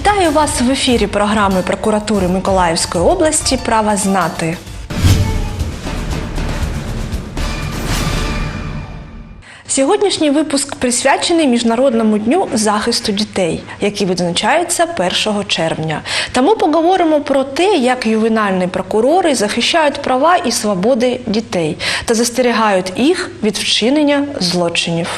Вітаю вас в ефірі програми прокуратури Миколаївської області Права знати. Сьогоднішній випуск присвячений Міжнародному дню захисту дітей, який відзначається 1 червня. Тому поговоримо про те, як ювенальні прокурори захищають права і свободи дітей та застерігають їх від вчинення злочинів.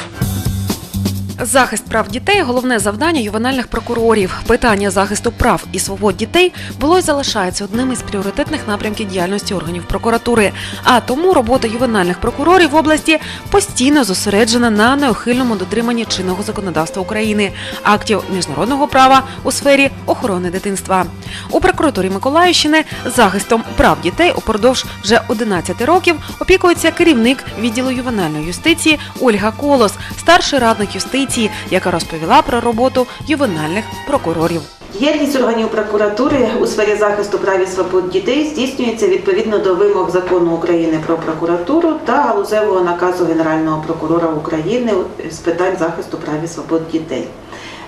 Захист прав дітей головне завдання ювенальних прокурорів. Питання захисту прав і свобод дітей було і залишається одним із пріоритетних напрямків діяльності органів прокуратури. А тому робота ювенальних прокурорів в області постійно зосереджена на неухильному дотриманні чинного законодавства України, актів міжнародного права у сфері охорони дитинства. У прокуратурі Миколаївщини захистом прав дітей упродовж вже 11 років опікується керівник відділу ювенальної юстиції Ольга Колос, старший радник юстиції, яка розповіла про роботу ювенальних прокурорів. Діяльність органів прокуратури у сфері захисту прав і свобод дітей здійснюється відповідно до вимог закону України про прокуратуру та галузевого наказу Генерального прокурора України з питань захисту прав і свобод дітей.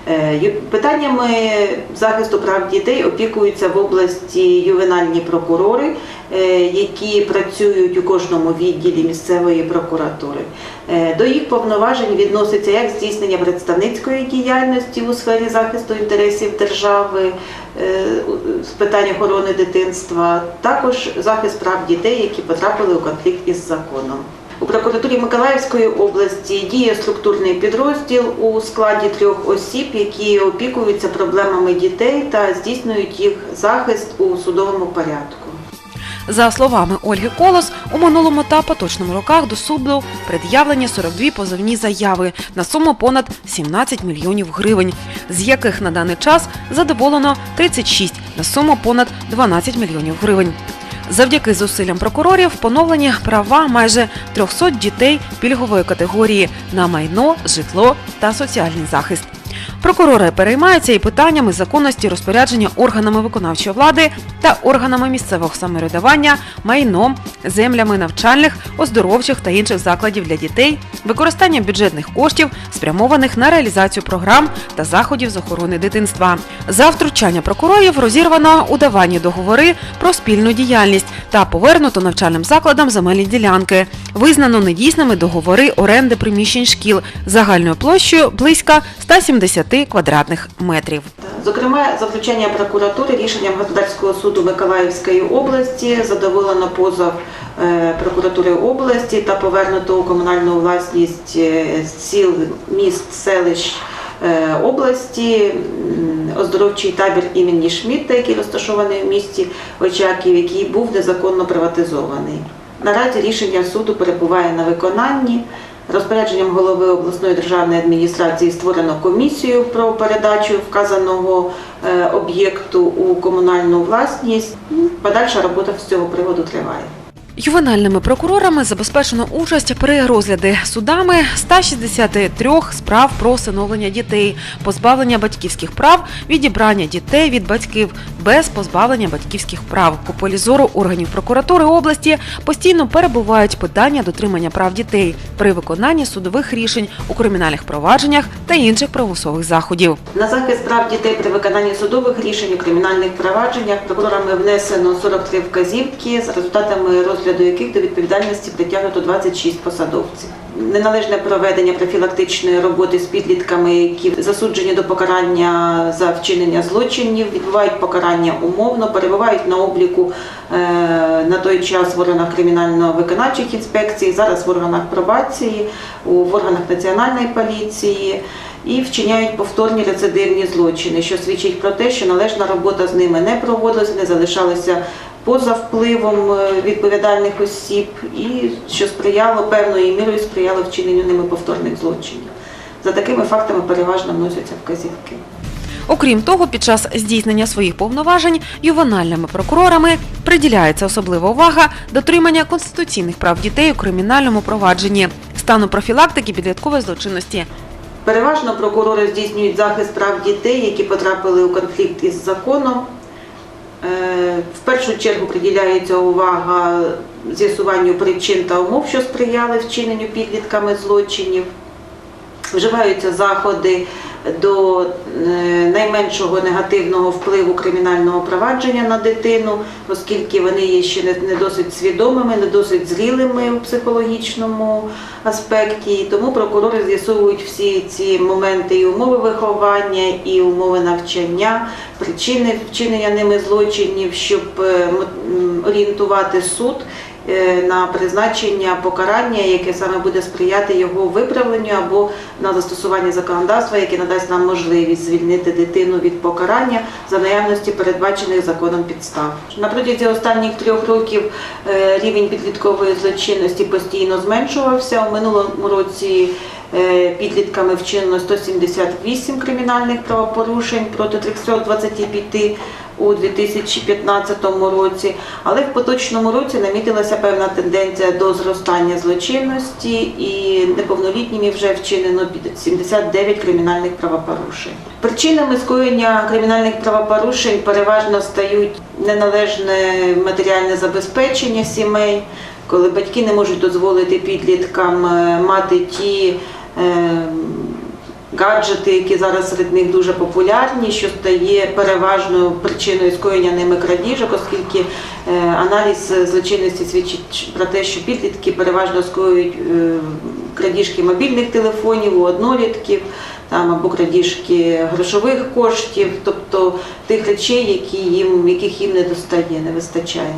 Е, Питаннями захисту прав дітей опікуються в області ювенальні прокурори, е, які працюють у кожному відділі місцевої прокуратури. Е, До їх повноважень відноситься як здійснення представницької діяльності у сфері захисту інтересів держави з питань охорони дитинства, також захист прав дітей, які потрапили у конфлікт із законом. У прокуратурі Миколаївської області діє структурний підрозділ у складі трьох осіб, які опікуються проблемами дітей та здійснюють їх захист у судовому порядку. За словами Ольги Колос, у минулому та поточному роках до суду пред'явлені 42 позовні заяви на суму понад 17 мільйонів гривень, з яких на даний час задоволено 36 на суму понад 12 мільйонів гривень. Завдяки зусиллям прокурорів поновлені права майже 300 дітей пільгової категорії на майно, житло та соціальний захист. Прокурори переймаються і питаннями законності розпорядження органами виконавчої влади та органами місцевого самоврядування, майном, землями навчальних, оздоровчих та інших закладів для дітей, використання бюджетних коштів, спрямованих на реалізацію програм та заходів з охорони дитинства. За втручання прокурорів розірвано удавані договори про спільну діяльність та повернуто навчальним закладам земельні ділянки. Визнано недійсними договори оренди приміщень шкіл загальною площею близько 170 квадратних метрів. Зокрема, за втручання прокуратури рішенням господарського суду Миколаївської області задоволено позов е, прокуратури області та повернуто у комунальну власність е, сіл, міст, селищ області оздоровчий табір імені Шмідта, який розташований в місті Очаків, який був незаконно приватизований. Наразі рішення суду перебуває на виконанні. Розпорядженням голови обласної державної адміністрації створено комісію про передачу вказаного е, об'єкту у комунальну власність. Подальша робота з цього приводу триває. Ювенальними прокурорами забезпечено участь при розгляді судами 163 справ про усиновлення дітей, позбавлення батьківських прав, відібрання дітей від батьків без позбавлення батьківських прав. У полі зору органів прокуратури області постійно перебувають питання дотримання прав дітей при виконанні судових рішень у кримінальних провадженнях та інших правосових заходів. На захист прав дітей при виконанні судових рішень у кримінальних провадженнях прокурорами внесено 43 вказівки, за результатами розгляду яких до відповідальності притягнуто 26 посадовців. Неналежне проведення профілактичної роботи з підлітками, які засуджені до покарання за вчинення злочинів, відбувають покарання умовно, перебувають на обліку е, на той час в органах кримінально-виконавчих інспекцій, зараз в органах пробації, в органах національної поліції і вчиняють повторні рецидивні злочини, що свідчить про те, що належна робота з ними не проводилася, не залишалася поза впливом е, відповідальних осіб, і що сприяло певною мірою сприяло вчиненню ними повторних злочинів. За такими фактами переважно вносяться вказівки. Окрім того, під час здійснення своїх повноважень ювенальними прокурорами приділяється особлива увага дотримання конституційних прав дітей у кримінальному провадженні, стану профілактики підліткової злочинності. Переважно прокурори здійснюють захист прав дітей, які потрапили у конфлікт із законом. Е, В першу чергу приділяється увага з'ясуванню причин та умов, що сприяли вчиненню підлітками злочинів. Вживаються заходи до е, найменшого негативного впливу кримінального провадження на дитину, оскільки вони є ще не, досить свідомими, не досить зрілими у психологічному аспекті. Тому прокурори з'ясовують всі ці моменти і умови виховання, і умови навчання, причини вчинення ними злочинів, щоб е, орієнтувати суд на призначення покарання, яке саме буде сприяти його виправленню або на застосування законодавства, яке надасть нам можливість звільнити дитину від покарання за наявності передбачених законом підстав. На протязі останніх трьох років е, рівень підліткової злочинності постійно зменшувався. У минулому році е, підлітками вчинено 178 кримінальних правопорушень проти 325 у 2015 році, але в поточному році намітилася певна тенденція до зростання злочинності і неповнолітніми вже вчинено під 79 кримінальних правопорушень. Причинами скоєння кримінальних правопорушень переважно стають неналежне матеріальне забезпечення сімей, коли батьки не можуть дозволити підліткам е, мати ті. е, гаджети, які зараз серед них дуже популярні, що стає переважною причиною скоєння ними крадіжок, оскільки е, аналіз злочинності свідчить про те, що підлітки переважно скоюють е, крадіжки мобільних телефонів однолітків. Там або крадіжки грошових коштів, тобто тих речей, які їм, яких їм не достає, не вистачає.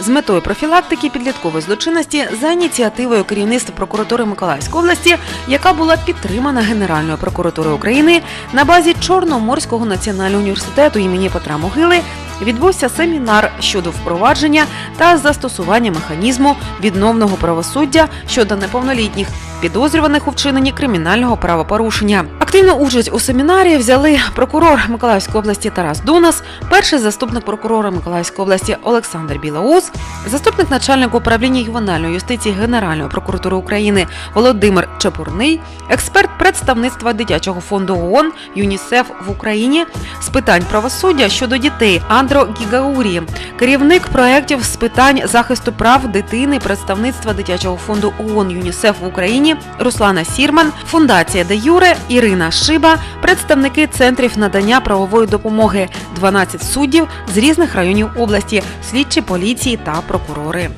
З метою профілактики підліткової злочинності за ініціативою керівництва прокуратури Миколаївської області, яка була підтримана Генеральною прокуратурою України на базі Чорноморського національного університету імені Петра Могили, відбувся семінар щодо впровадження та застосування механізму відновного правосуддя щодо неповнолітніх підозрюваних у вчиненні кримінального правопорушення. Активну участь у семінарі взяли прокурор Миколаївської області Тарас Дунас, перший заступник прокурора Миколаївської області Олександр Білоус, заступник начальника управління ювенальної юстиції Генеральної прокуратури України Володимир Чепурний, експерт представництва дитячого фонду ООН ЮНІСЕФ в Україні з питань правосуддя щодо дітей Андро Гігаурі, керівник проєктів з питань захисту прав дитини представництва дитячого фонду ООН ЮНІСЕФ в Україні Руслана Сірман, фундація Де Юре Ірина Шиба, представники центрів надання правової допомоги, 12 суддів з різних районів області, слідчі поліції та прокурори.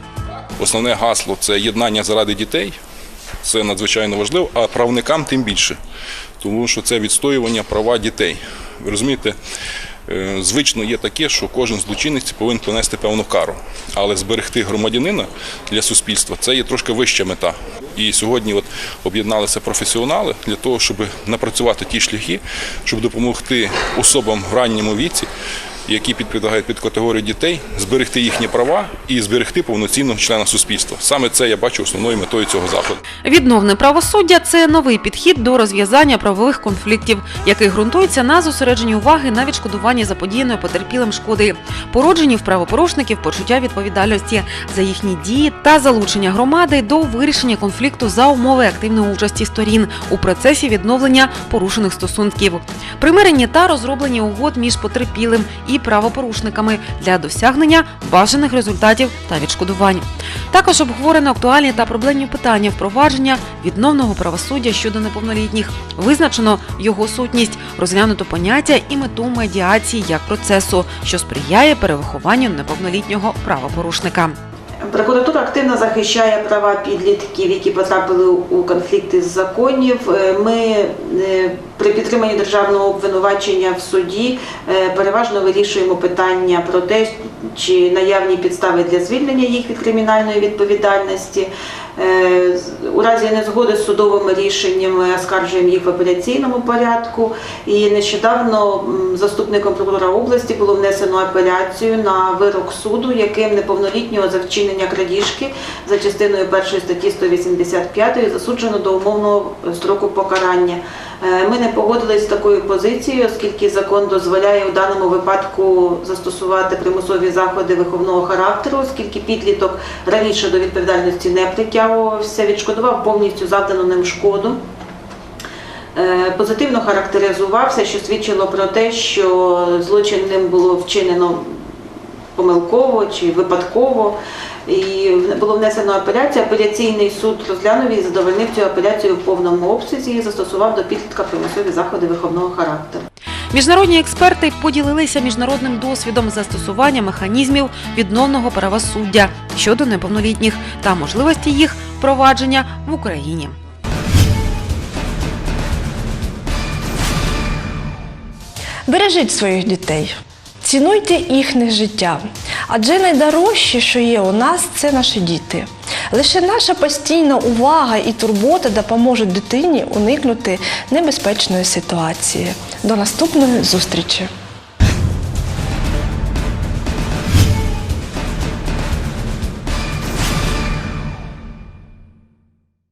Основне гасло це єднання заради дітей. Це надзвичайно важливо, а правникам тим більше, тому що це відстоювання права дітей. Ви розумієте, звично є таке, що кожен злочинець повинен понести певну кару. Але зберегти громадянина для суспільства це є трошки вища мета. І сьогодні от об'єдналися професіонали для того, щоб напрацювати ті шляхи, щоб допомогти особам в ранньому віці які підпадають під категорію дітей, зберегти їхні права і зберегти повноцінного члена суспільства. Саме це я бачу основною метою цього заходу. Відновне правосуддя це новий підхід до розв'язання правових конфліктів, який ґрунтується на зосередженні уваги на відшкодуванні заподіяної потерпілим шкоди, породженні в правопорушників почуття відповідальності за їхні дії та залучення громади до вирішення конфлікту за умови активної участі сторін у процесі відновлення порушених стосунків, примирення та розроблення угод між потерпілим і правопорушниками для досягнення бажаних результатів та відшкодувань. Також обговорено актуальні та проблемні питання впровадження відновного правосуддя щодо неповнолітніх. Визначено його сутність, розглянуто поняття і мету медіації як процесу, що сприяє перевихованню неповнолітнього правопорушника. Прокуратура активно захищає права підлітків, які потрапили у конфлікти з законів. Е, Ми е, при підтриманні державного обвинувачення в суді е, переважно вирішуємо питання про те, чи наявні підстави для звільнення їх від кримінальної відповідальності. Е, У разі незгоди з судовими рішеннями оскаржуємо їх в апеляційному порядку. І нещодавно заступником прокурора області було внесено апеляцію на вирок суду, яким неповнолітнього за вчинення крадіжки за частиною першої статті 185 засуджено до умовного строку покарання. Е, Ми не погодились з такою позицією, оскільки закон дозволяє у даному випадку застосувати примусові заходи виховного характеру, оскільки підліток раніше до відповідальності не притягувався, відшкодував повністю завдану ним шкоду. Е, Позитивно характеризувався, що свідчило про те, що злочин ним було вчинено помилково чи випадково. І було внесено апеляцію. Апеляційний суд розглянув і задовольнив цю апеляцію в повному обсязі і застосував до підлітка примусові заходи виховного характеру. Міжнародні експерти поділилися міжнародним досвідом застосування механізмів відновного правосуддя щодо неповнолітніх та можливості їх впровадження в Україні. Бережіть своїх дітей, цінуйте їхнє життя. Адже найдорожче, що є у нас, це наші діти. Лише наша постійна увага і турбота допоможуть дитині уникнути небезпечної ситуації. До наступної зустрічі!